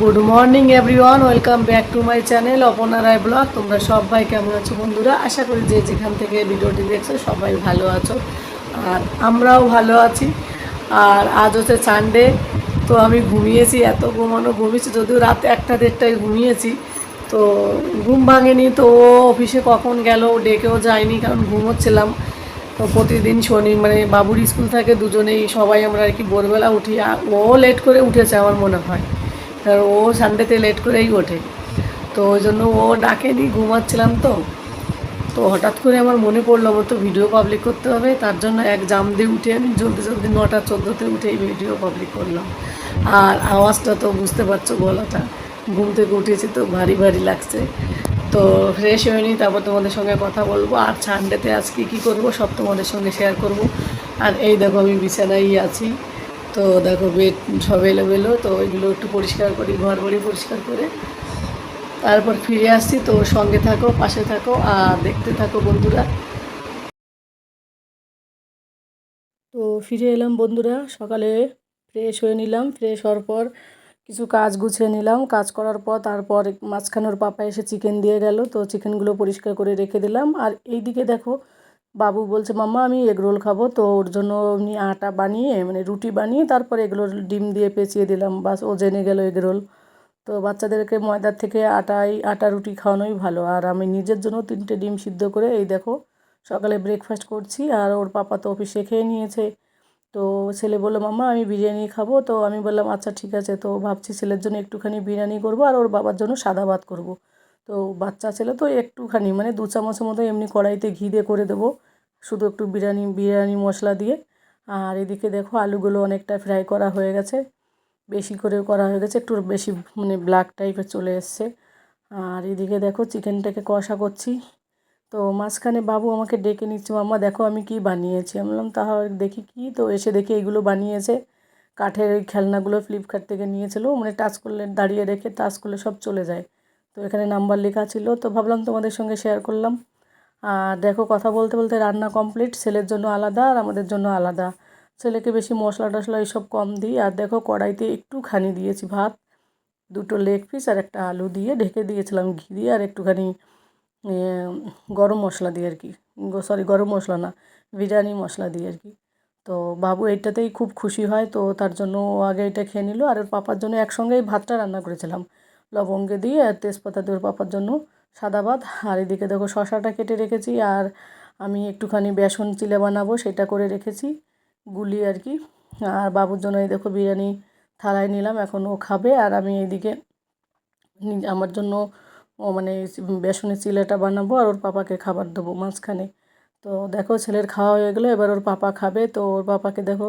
Good morning everyone welcome back to my channel Apna Roy blog তোমরা সবাই কেমন আছো বন্ধুরা? আশা করি যে যেখান থেকে ভিডিওটি দেখছ সবাই ভালো আছো। আর আমরাও ভালো আছি। আর আজ হচ্ছে সানডে তো আমি ঘুমিয়েছি, এত ঘুমানো ঘুমিয়েছি, যদিও রাত একটা দেড়টায় ঘুমিয়েছি। তো ঘুম ভাঙেনি, তো ও অফিসে কখন গেল ডেকেও যায়নি, কারণ ঘুমোচ্ছিলাম। তো প্রতিদিন শনি মানে বাবুর স্কুল থাকে, দুজনেই সবাই আমরা আর কি ভোরবেলা উঠি ও লেট করে উঠেছে আমার মনে হয়। ও সানডেতে লেট করেই ওঠে। তো ওই জন্য ও ডাকেনি, ঘুমাচ্ছিলাম তো। তো হঠাৎ করে আমার মনে পড়ল, আমার তো ভিডিও পাবলিক করতে হবে। তার জন্য এক জাম দিয়ে উঠে আমি জলদি জলদি নটা চোদ্দোতে উঠে এই ভিডিও পাবলিক করলাম। আর আওয়াজটা তো বুঝতে পারছ গলাটা। ঘুম থেকে উঠেছি তো ভারী ভারী লাগছে। তো ফ্রেশ হয়ে নিই তারপর তোমাদের সঙ্গে কথা বলব। আর সানডেতে আজকে কী করব সব তোমাদের সঙ্গে শেয়ার করব। আর এই দেখো আমি বিছানায় আছি। তো দেখো বেড সব এলোমেলো তো এগুলো একটু পরিষ্কার করি, ঘর বাড়ি পরিষ্কার করে। তারপর ফিরে আসছি, তো সঙ্গে থাকো, পাশে থাকো, আর দেখতে থাকো বন্ধুরা। তো ফিরে এলাম বন্ধুরা, সকালে ফ্রেশ হয়ে নিলাম ফ্রেশ হওয়ার পর কিছু কাজ গুছিয়ে নিলাম। কাজ করার পর তারপর মাঝখানে ওর পাপা এসে চিকেন দিয়ে গেল, তো চিকেনগুলো পরিষ্কার করে রেখে দিলাম। আর এইদিকে দেখো বাবু বলছে, মাম্মা, আমি এগরোল খাব। তো ওর জন্য এমনি আটা বানিয়ে মানে রুটি বানিয়ে তারপর এগুলো ডিম দিয়ে পেঁচিয়ে দিলাম। বাস, ও জেনে গেল এগরোল তো বাচ্চাদেরকে ময়দার থেকে আটাই, আটা রুটি খাওয়ানোই ভালো। আর আমি নিজের জন্য তিনটে ডিম সিদ্ধ করে, এই দেখো, সকালে ব্রেকফাস্ট করছি। আর ওর পাপা তো অফিসে খেয়ে নিয়েছে। তো ছেলে বলল, মাম্মা, আমি বিরিয়ানি খাব। তো আমি বললাম আচ্ছা ঠিক আছে। তো ভাবছি ছেলের জন্য একটুখানি বিরিয়ানি করব, আর ওর বাবার জন্য সাদা ভাত করব। তো বাচ্চা ছেলে তো একটুখানি মানে দু চামচের মতো এমনি কড়াইতে ঘি দিয়ে করে দেবো। শুধু একটু বিরিয়ানি বিরিয়ানি মশলা দিয়ে। আর এদিকে দেখো আলুগুলো অনেকটা ফ্রাই করা হয়ে গেছে। বেশি করে করা হয়ে গেছে, একটু বেশি মানে ব্ল্যাক টাইপের চলে এসছে। আর এদিকে দেখো চিকেনটাকে কষা করছি। তো মাঝখানে বাবু আমাকে ডেকে নিচ্ছে, মাম্মা দেখো আমি কি বানিয়েছি? আমি বললাম তাহলে দেখি কি? তো এসে দেখি এইগুলো বানিয়েছে। কাঠের ওই খেলনাগুলো ফ্লিপকার্ট থেকে নিয়েছিল। মানে টাচ করলে, দাঁড়িয়ে রেখে টাচ করলে সব চলে যায়। তো এখানে নাম্বার লেখা ছিল, তো ভাবলাম তোমাদের সঙ্গে শেয়ার করলাম। আর দেখো, কথা বলতে বলতে রান্না কমপ্লিট ছেলের জন্য আলাদা আর আমাদের জন্য আলাদা। ছেলেকে বেশি মশলা টশলা এইসব কম দিই। আর দেখো, কড়াইতে একটুখানি দিয়েছি ভাত, দুটো লেগ পিস আর একটা আলু দিয়ে ঢেকে দিয়েছিলাম ঘি দিয়ে, আর একটুখানি গরম মশলা দিয়ে আর কি। সরি গরম মশলা না, বিরিয়ানি মশলা দিয়ে আর কি। তো বাবু এইটাতেই খুব খুশি হয়, তো তার জন্য আগে এটা খেয়ে নিল। আর ওর পাপার জন্য একসঙ্গেই ভাতটা রান্না করেছিলাম। লবঙ্গে দিয়ে আর তেজপাতা দিয়ে পাপার জন্য সাদা ভাত। আর এদিকে দেখো শশাটা কেটে রেখেছি আর আমি একটুখানি বেসন চিলে বানাবো, সেটা করে রেখেছি গুলি আর কি। আর বাবুর জন্য এই দেখো বিরিয়ানি থালায় নিলাম, এখন ও খাবে। আর আমি এইদিকে আমার জন্য ও মানে বেসনের চিলেটা বানাবো আর ওর পাপাকে খাবার দেবো মাঝখানে। তো দেখো ছেলের খাওয়া হয়ে গেলো, এবার ওর পাপা খাবে। তো ওর পাপাকে দেখো,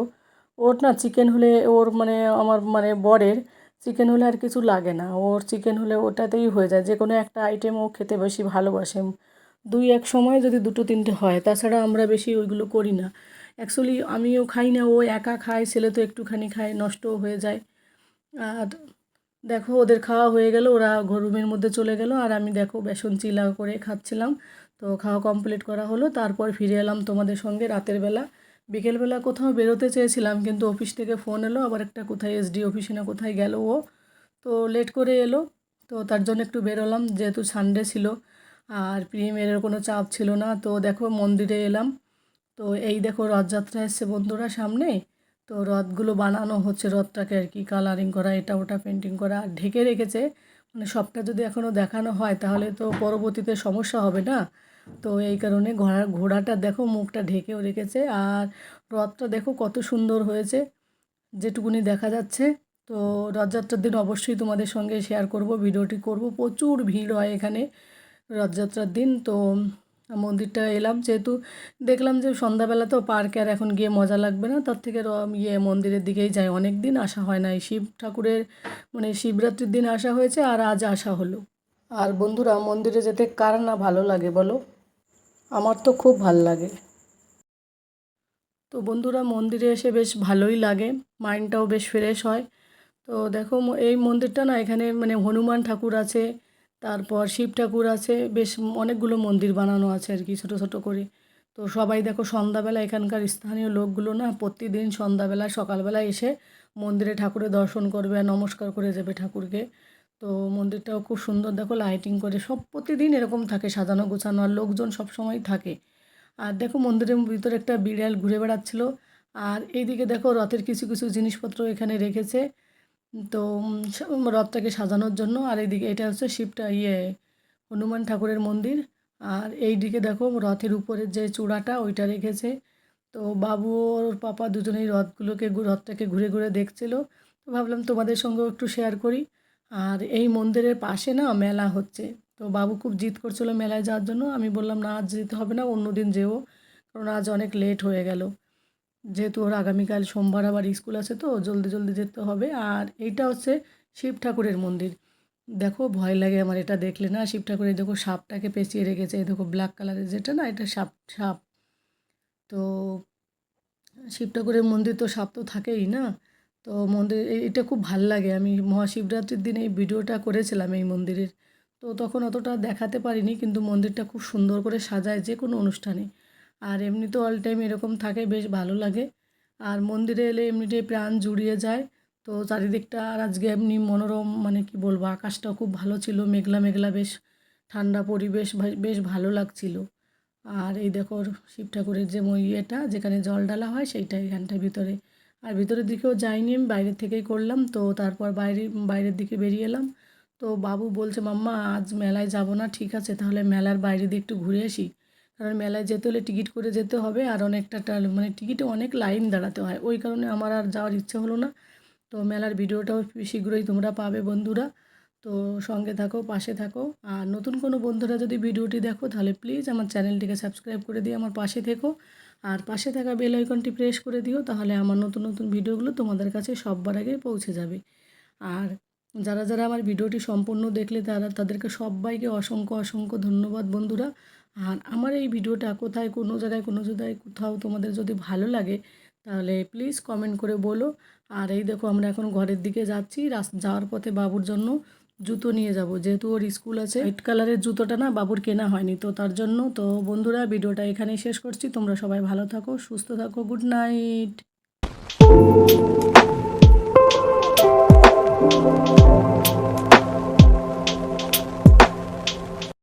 ওর না চিকেন হলে ওর মানে আমার মানে বরের চিকেন হলে আর কিছু লাগে না। ওর চিকেন হলে ওটাতেই হয়ে যায়। যে কোনো একটা আইটেম ও খেতে বেশি ভালোবাসে। দুই, এক সময় যদি দুটো, তিনটে হয়, তাছাড়া আমরা বেশি ওইগুলো করি না। অ্যাকচুয়ালি আমিও খাই না, ও একা খায়, ছেলে তো একটুখানি খায়, নষ্টও হয়ে যায়। আর দেখো, ওদের খাওয়া হয়ে গেল, ওরা রুমের মধ্যে চলে গেল, আর আমি দেখো বেসন চিলা করে খাচ্ছিলাম। তো খাওয়া কমপ্লিট করা হলো, তারপর ফিরে এলাম তোমাদের সঙ্গে রাতের বেলা। বিকেলবেলা কোথাও বেরোতে চেয়েছিলাম, কিন্তু অফিস থেকে ফোন এলো, আবার একটা কোথায় এসডি অফিসে না কোথায় গেল ও। তো লেট করে এলো, তো তার জন্য একটু বেরোলাম, যেহেতু সানডে ছিল, আর প্রিমিয়ারের কোনো চাপ ছিল না, তো দেখো মন্দিরে এলাম। তো এই দেখো রথযাত্রা এসছে বন্ধুরা সামনে, তো রথগুলো বানানো হচ্ছে, রথটাকে আর কি কালারিং করা, এটা ওটা পেন্টিং করা, আর ঢেকে রেখেছে। মানে সবটা যদি এখনও দেখানো হয়, তাহলে তো পরবর্তীতে সমস্যা হবে না। তো এই কারণে ঘোড়া ঘোড়াটা দেখো মুখটা ঢেকেও রেখেছে আর রথটা দেখো কত সুন্দর হয়েছে, যেটুকুনি দেখা যাচ্ছে। তো রথযাত্রার দিন অবশ্যই তোমাদের সঙ্গে শেয়ার করব, ভিডিওটি করব, প্রচুর ভিড় হয় এখানে রথযাত্রার দিন। তো মন্দিরটা এলাম, যেহেতু দেখলাম যে সন্ধ্যাবেলা তো পার্কে আর এখন গিয়ে মজা লাগবে না, তার থেকে ইয়ে মন্দিরের দিকেই যাই। অনেক দিন আসা হয় না, এই শিব ঠাকুরের মানে শিবরাত্রির দিন আসা হয়েছে আর আজ আসা হলো। আর বন্ধুরা, মন্দিরে যেতে কার না ভালো লাগে বলো? আমার তো খুব ভালো লাগে। তো বন্ধুরা, মন্দিরে এসে বেশ ভালোই লাগে। মাইন্ডটাও বেশ ফ্রেশ হয়। তো দেখো এই মন্দিরটা না, এখানে মানে হনুমান ঠাকুর আছে, তারপর শিব ঠাকুর আছে, বেশ অনেকগুলো মন্দির বানানো আছে আর কি, ছোটো ছোটো করে। তো সবাই দেখো, সন্ধ্যাবেলা এখানকার স্থানীয় লোকগুলো না, প্রতিদিন সন্ধ্যাবেলা, সকালবেলা এসে মন্দিরে ঠাকুরের দর্শন করবে আর নমস্কার করে যাবে ঠাকুরকে। তো মন্দিরটাও খুব সুন্দর। দেখো লাইটিং করে সব প্রতিদিন এরকম থাকে, সাজানো গোছানো আর লোকজন সব সময় থাকে। আর দেখো মন্দিরের ভিতরে একটা বিড়াল ঘুরে বেড়াচ্ছিল। আর এইদিকে দেখো রথের কিছু কিছু জিনিসপত্র এখানে রেখেছে। তো রথটাকে সাজানোর জন্য। আর এইদিকে এটা হচ্ছে শিবটা ইয়ে হনুমান ঠাকুরের মন্দির। আর এই দিকে দেখো রথের উপরের যে চূড়াটা, ওইটা রেখেছে। তো বাবু ওর পাপা দুজনেই রথগুলোকে, রথটাকে ঘুরে ঘুরে দেখছিল। তো ভাবলাম তোমাদের সঙ্গেও একটু শেয়ার করি। আর এই মন্দিরের পাশে না মেলা হচ্ছে। তো বাবু খুব জিদ করছিল মেলায় যাওয়ার জন্য। আমি বললাম, না, আজ যেতে হবে না, অন্য দিন যেও। কারণ আজ অনেক লেট হয়ে গেল। যেহেতু ওর আগামীকাল সোমবার আবার স্কুল আছে তো, জলদি জলদি যেতে হবে। আর এইটা হচ্ছে শিব ঠাকুরের মন্দির। দেখো, ভয় লাগে আমার এটা দেখলে না। শিব ঠাকুরের দেখো সাপটাকে পেঁচিয়ে রেখেছে। এই দেখো ব্ল্যাক কালারের যেটা না, এটা সাপ সাপ। তো শিব ঠাকুরের মন্দির তো সাপ তো থাকেই না। তো মন্দির এটা খুব ভালো লাগে। আমি মহাশিবরাত্রির দিন এই ভিডিওটা করেছিলাম এই মন্দিরের। তো তখন অতটা দেখাতে পারিনি, কিন্তু মন্দিরটা খুব সুন্দর করে সাজায় যে কোনো অনুষ্ঠানে। আর এমনি তো অল টাইম এরকম থাকে, বেশ ভালো লাগে। আর মন্দিরে এলে এমনিতেই প্রাণ জুড়িয়ে যায়। তো চারিদিকটা আর আজকে এমনি মনোরম মানে কি বলব, আকাশটাও খুব ভালো ছিল, মেঘলা মেঘলা, বেশ ঠান্ডা পরিবেশ বেশ ভালো লাগছিল। আর এই দেখো শিব ঠাকুরের যে মই ইয়েটা, যেখানে জল ডালা হয়, সেইটা এখানটার ভিতরে। আর ভিতরের দিকেও যাইনি, আমি বাইরের থেকেই করলাম। তো তারপর বাইরে, বাইরের দিকে বেরিয়ে এলাম। তো বাবু বলছে, মাম্মা, আজ মেলায় যাব না, ঠিক আছে, তাহলে মেলার বাইরে দিয়ে একটু ঘুরে আসি। কারণ মেলায় যেতে হলে টিকিট করে যেতে হবে, আর অনেকটা মানে টিকিটে অনেক লাইন দাঁড়াতে হয়। ওই কারণে আমার আর যাওয়ার ইচ্ছে হলো না। তো মেলার ভিডিওটাও শীঘ্রই তোমরা পাবে বন্ধুরা। তো সঙ্গে থাকো, পাশে থাকো। আর নতুন কোনো বন্ধুরা যদি ভিডিওটি দেখো, তাহলে প্লিজ আমার চ্যানেলটিকে সাবস্ক্রাইব করে দিয়ে আমার পাশে থেকো। আর পাশে থাকা বেল আইকনটি প্রেস করে দিও, তাহলে আমার নতুন নতুন ভিডিওগুলো তোমাদের কাছে সববার আগে পৌঁছে যাবে। আর যারা যারা আমার ভিডিওটি সম্পূর্ণ দেখলে তারা, তাদেরকে সবাইকে অসংখ্য অসংখ্য ধন্যবাদ বন্ধুরা। আর আমার এই ভিডিওটা কোথায়, কোনো জায়গায় কোনো জায়গায়, কোথাও তোমাদের যদি ভালো লাগে, তাহলে প্লিজ কমেন্ট করে বলো। আর এই দেখো আমরা এখন ঘরের দিকে যাচ্ছি যাওয়ার পথে বাবুর জন্য জুতো নিয়ে যাব। যেহেতু ওর স্কুল আছে হোয়াইট কালারের জুতোটা না বাবুর কেনা হয়নি, তো তার জন্য তো বন্ধুরা ভিডিওটা এখানেই শেষ করছি। তোমরা সবাই ভালো থাকো, সুস্থ থাকো গুড নাইট